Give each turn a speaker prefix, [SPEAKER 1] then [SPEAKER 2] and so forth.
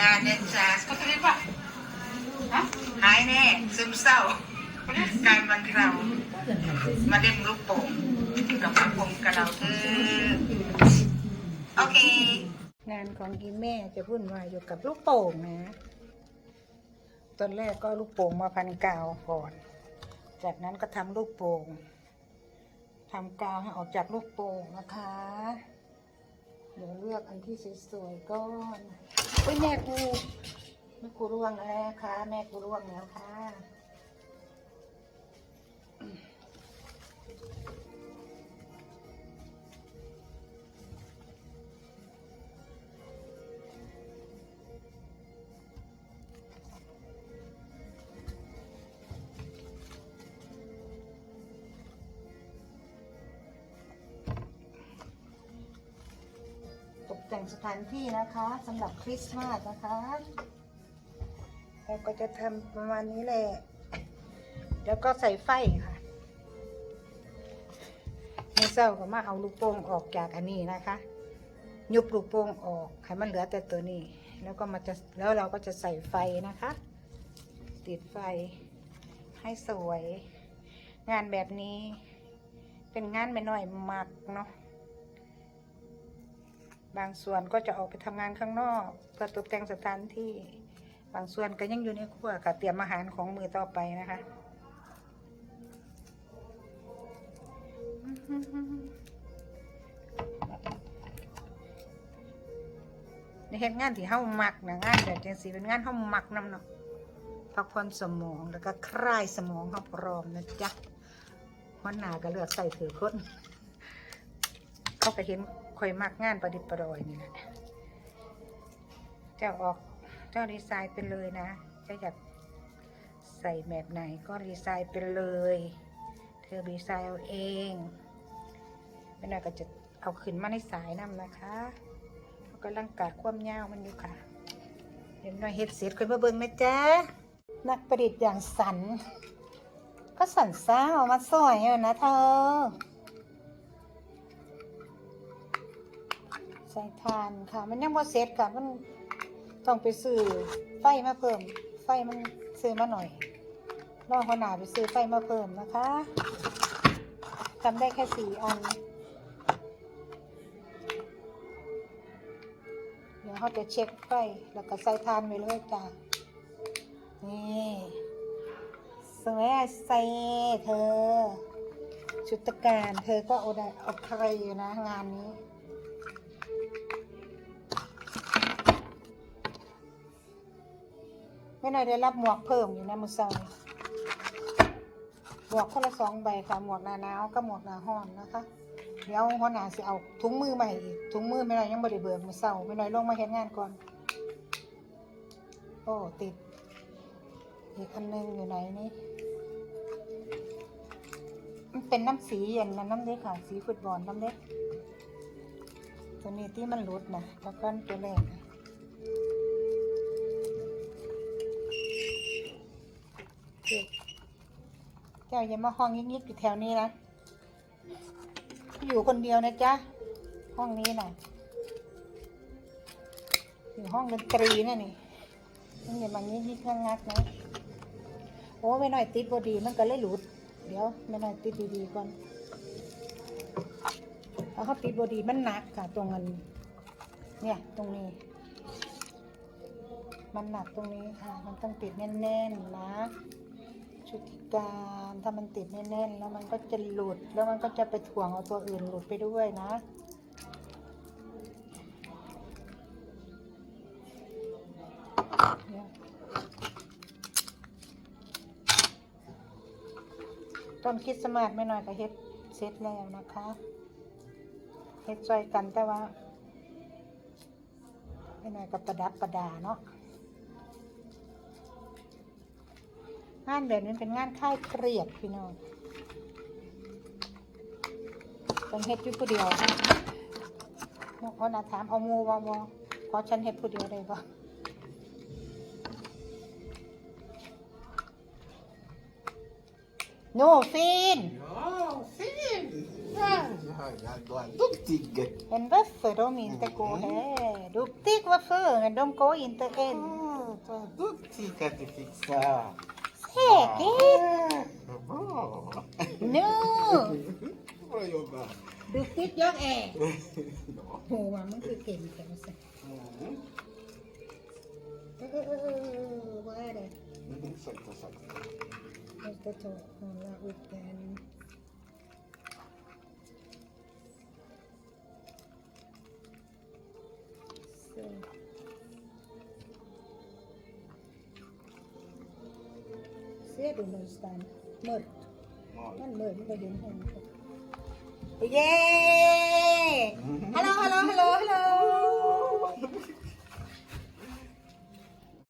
[SPEAKER 1] งานเนี่ยจ้า
[SPEAKER 2] Betul Pak? Ha?
[SPEAKER 1] หายแน่ซึมเศร้า การมันเรามาเล่นลูกโป่งกับพระพรหมกับเราเถอะโอเค
[SPEAKER 3] งานของกิมแม่จะวุ่นวายอยู่กับลูกโป่งนะ ตอนแรกก็ลูกโป่งมาพันกาวก่อน จากนั้นก็ทำลูกโป่งทำกาวให้ออกจากลูกโป่งนะคะ เดี๋ยวเลือกอันที่สวยๆก่อนอุ้ยแม่กูแม่กูร่วงแล้วค่ะ แม่กูร่วงแล้วค่ะ แต่งสถานที่นะคะสำหรับคริสต์มาสนะคะเราก็จะทำประมาณนี้แหละ แล้วก็ใส่ไฟค่ะในเศร้าก็มาเอาลูกโป่งออกจากอันนี้นะคะยุบลูกโป่งออกให้มันเหลือแต่ตัวนี้ แล้วก็มาจะแล้วเราก็จะใส่ไฟนะคะ ติดไฟให้สวย งานแบบนี้เป็นงานไม่น้อยมากเนาะ บางส่วนก็จะออกไปทำงานข้างนอกเพื่อตกแต่งสถานที่ บางส่วนก็ยังอยู่ในครัวค่ะเตรียมอาหารของมือต่อไปนะคะในเหตุงานที่เฮามักนะงานแบบจังสีเป็นงานเฮามักน้ำเนาะพักผ่อนสมองแล้วก็คลายสมองเฮาพร้อมนะจ๊ะวันหนาก็เลือกใส่ถือคน เขาก็เห็น คอยมักงานประดิษฐ์ประดอยนี่แหละเจ้าออกเจ้าดีไซน์ไปเลยนะจ้าอยากใส่แบบไหนก็ดีไซน์ไปเลย เธอดีไซน์เอาเองไม่น่าก็จะเอาขึ้นมาในสายน้ำนะคะเขากำลังกาดความยาวมันอยู่ค่ะเห็นหน่อยเฮ็ดเสร็จค่อยมาเบิ่งนะจ๊ะ นักประดิษฐ์อย่างสัน ก็สันซ่าออกมาสวยอยู่นะเธอ ใส่ทานค่ะ มันยังบ่เสร็จค่ะ มันต้องไปซื้อไฟมาเพิ่ม ไฟมันซื้อมาหน่อยรอคนหนาไปซื้อไฟมาเพิ่มนะคะทำได้แค่สี่อัน เดี๋ยวเขาจะเช็คไฟแล้วก็ใส่ทานไปเลยจ้ะนี่สวยใส่เธอ ชุดตะการเธอก็เอาได้เอาใครอยู่นะงานนี้ ไม่น่อยได้รับหมวกเพิ่มอยู่นะมือเซาหมวกคนละสองใบค่ะ หมวกหนาหนาวกับหมวกหนาห้อนนะคะ เดี๋ยวหัวหน้าสิเอาถุงมือมาให้อีกถุงมือไม่น่อยยังบ่ได้เบิกมือเศร้าไม่น่อยลงมาเห็นงานก่อน โอ้ติด อีกอันหนึงอยู่ไหนนี่มันเป็นน้ำสีเย็นนะน้ำเล็กค่ะ สีฟุตบอลน้ำเล็กตัวนี้ที่มันหลุดนะแล้วก็ตัวแรกนะ เจ้าอย่ามาห้องยิกๆอยู่แถวนี้นะอยู่คนเดียวนะจ๊ะ ห้องนี้น่ะอยู่ห้องดนตรีนะนี่มันอย่ามายิกๆงักๆนะโอ้ไม่น้อยติดบดีมันก็เลยหลุด เดี๋ยวไม่น้อยติดดีๆก่อนเพราเขาติดบดีมันหนักค่ะตรงนั้นเนี่ยตรงนี้ มันหนักตรงนี้ค่ะ มันต้องติดแน่นๆนะ ชุดที่การถ้ามันติดแน่นๆแล้วมันก็จะหลุดแล้วมันก็จะไปถ่วงเอาตัวอื่นหลุดไปด้วยนะต้นคิดสต์มาสไม่น้อยก็เฮ็ดเสร็จแล้วนะคะเฮ็ดซอยกันแต่ว่าไม่น้อยก็ประดับประดาเนาะ งานแบบนี้เป็นงานค่ายเครียดพี่น้องต้องเฮ็ดอยู่ผู้เดียวเขานาถามเอาหมูว่าบ่เพราะฉันเฮ็ดผู้เดียวได้บ่โนฟิน
[SPEAKER 4] Ja, fin! Ja, ja, ja, du är duktig.
[SPEAKER 3] En varför de inte går här? Duktig varför? De går inte än.
[SPEAKER 4] Ah, vad duktig att du fixar.
[SPEAKER 3] Take
[SPEAKER 4] it.
[SPEAKER 3] No.
[SPEAKER 4] ประ
[SPEAKER 3] โย
[SPEAKER 4] ชน์ป่ะ Do fit your egg.
[SPEAKER 3] โหว่ามันคือเก่งแก่สั
[SPEAKER 4] ส
[SPEAKER 3] เออเออเออเออว่าเด้อใส่ใส่ เรา
[SPEAKER 4] จะ
[SPEAKER 3] ถอดของเราอุกัน Ser du någonstans? Mörkt.
[SPEAKER 4] Ja.
[SPEAKER 3] Man mörkt, vad din hand. Yay! Hallå, hallå, hallå, hallå!